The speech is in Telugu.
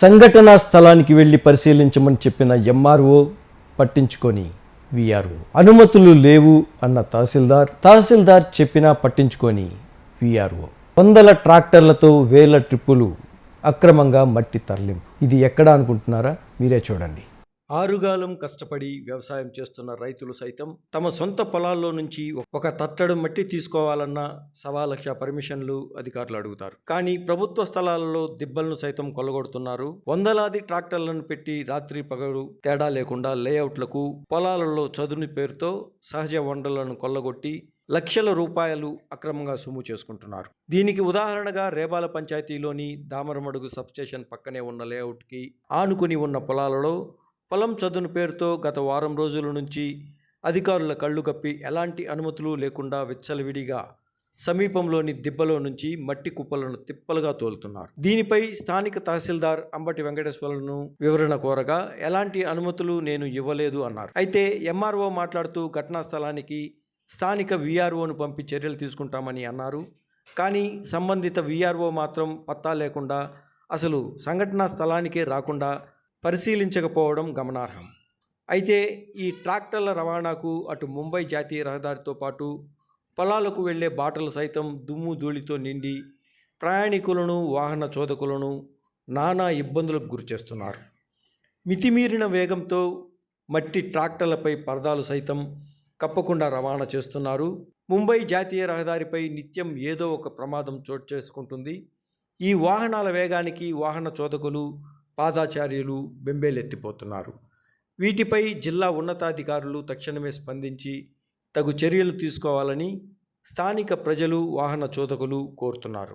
సంఘటనా స్థలానికి వెళ్ళి పరిశీలించమని చెప్పిన ఎంఆర్ఓ పట్టించుకొని విఆర్ఓ అనుమతులు లేవు అన్న తహసీల్దార్ తహసీల్దార్ చెప్పినా పట్టించుకొని విఆర్ఓ. వందల ట్రాక్టర్లతో వేల ట్రిప్పులు అక్రమంగా మట్టి తరలింపు. ఇది ఎక్కడ అనుకుంటున్నారా? మీరే చూడండి. ఆరుగాలం కష్టపడి వ్యవసాయం చేస్తున్న రైతులు సైతం తమ సొంత పొలాల్లో నుంచి ఒక తట్టడు మట్టి తీసుకోవాలన్న సవా లక్ష పర్మిషన్లు అధికారులు అడుగుతారు. కానీ ప్రభుత్వ స్థలాలలో దిబ్బలను సైతం కొల్లగొడుతున్నారు. వందలాది ట్రాక్టర్లను పెట్టి రాత్రి పగలు తేడా లేకుండా లేఅవుట్లకు పొలాలలో చదువుని పేరుతో సహజ వనరులను కొల్లగొట్టి లక్షల రూపాయలు అక్రమంగా సొమ్ము చేసుకుంటున్నారు. దీనికి ఉదాహరణగా రేబాల పంచాయతీలోని దామరమడుగు సబ్స్టేషన్ పక్కనే ఉన్న లేఅవుట్కి ఆనుకుని ఉన్న పొలాలలో పొలం చదును పేరుతో గత వారం రోజుల నుంచి అధికారుల కళ్ళు కప్పి ఎలాంటి అనుమతులు లేకుండా విచ్చలవిడిగా సమీపంలోని దిబ్బలో నుంచి మట్టి కుప్పలను తిప్పలుగా తోలుతున్నారు. దీనిపై స్థానిక తహసీల్దార్ అంబటి వెంకటేశ్వరులను వివరణ కోరగా ఎలాంటి అనుమతులు నేను ఇవ్వలేదు అన్నారు. అయితే ఎంఆర్ఓ మాట్లాడుతూ ఘటనా స్థలానికి స్థానిక విఆర్ఓను పంపి చర్యలు తీసుకుంటామని అన్నారు. కానీ సంబంధిత విఆర్ఓ మాత్రం పత్తా లేకుండా అసలు సంఘటనా స్థలానికే రాకుండా పరిశీలించకపోవడం గమనార్హం. అయితే ఈ ట్రాక్టర్ల రవాణాకు అటు ముంబై జాతీయ రహదారితో పాటు పొలాలకు వెళ్ళే బాటలు సైతం దుమ్ము ధూళితో నిండి ప్రయాణికులను వాహన చోదకులను నానా ఇబ్బందులకు గురిచేస్తున్నారు మితిమీరిన వేగంతో మట్టి ట్రాక్టర్లపై పరదాలు సైతం కప్పకుండా రవాణా చేస్తున్నారు. ముంబై జాతీయ రహదారిపై నిత్యం ఏదో ఒక ప్రమాదం చోటు చేసుకుంటుంది. ఈ వాహనాల వేగానికి వాహన చోదకులు పాదాచార్యులు బెంబేలెత్తిపోతున్నారు. వీటిపై జిల్లా ఉన్నతాధికారులు తక్షణమే స్పందించి తగు చర్యలు తీసుకోవాలని స్థానిక ప్రజలు వాహన చోదకులు కోరుతున్నారు.